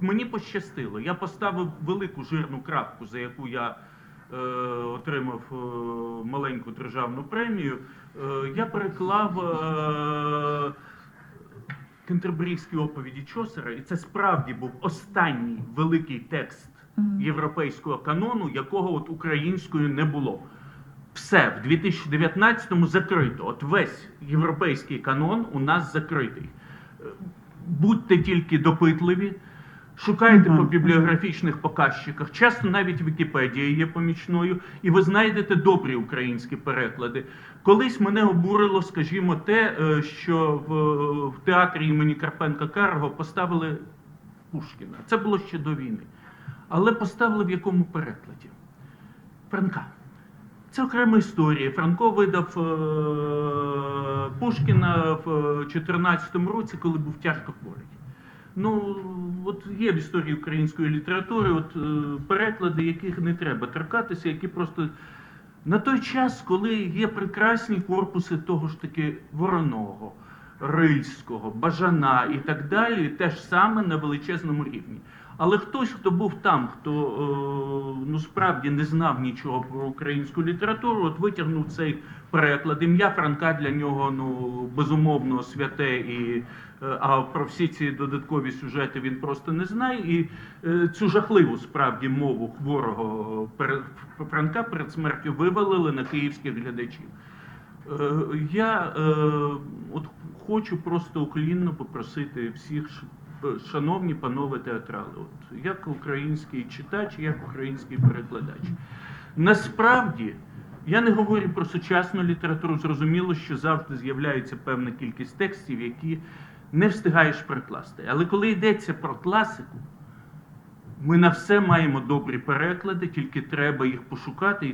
Мені пощастило. Я поставив велику жирну крапку, за яку я е, отримав е, маленьку державну премію. Е, я переклав е, кентерберійські оповіді Чосера, і це справді був останній великий текст європейського канону, якого от українською не було. Все в 2019-му закрито. От весь європейський канон у нас закритий. Е, Будьте тільки допитливі, шукайте по бібліографічних показчиках. Часто навіть Вікіпедія є помічною, і ви знайдете добрі українські переклади. Колись мене обурило, скажімо, те, е, що в, в театрі імені Карпенка Карго поставили Пушкіна. Це було ще до війни. Але поставили в якому перекладі? Франка. Це окрема історія. Франко видав е, Пушкіна в 2014 році, коли був тяжко хворий. Ну, от є в історії української літератури от, е, переклади, яких не треба торкатися, які просто на той час, коли є прекрасні корпуси того ж таки Вороного, Рильського, Бажана і так далі, теж саме на величезному рівні. Але хтось, хто був там, хто е, ну справді не знав нічого про українську літературу, от витягнув цей переклад. Ім'я Франка для нього ну безумовно святе, і, е, а про всі ці додаткові сюжети він просто не знає. І е, цю жахливу справді мову хворого Франка перед смертю вивалили на київських глядачів. Я от хочу просто уклінно попросити всіх, шановні панове театрали, от як український читач, як український перекладач. Насправді, я не говорю про сучасну літературу. Зрозуміло, що завжди з'являється певна кількість текстів, які не встигаєш перекласти. Але коли йдеться про класику, ми на все маємо добрі переклади, тільки треба їх пошукати.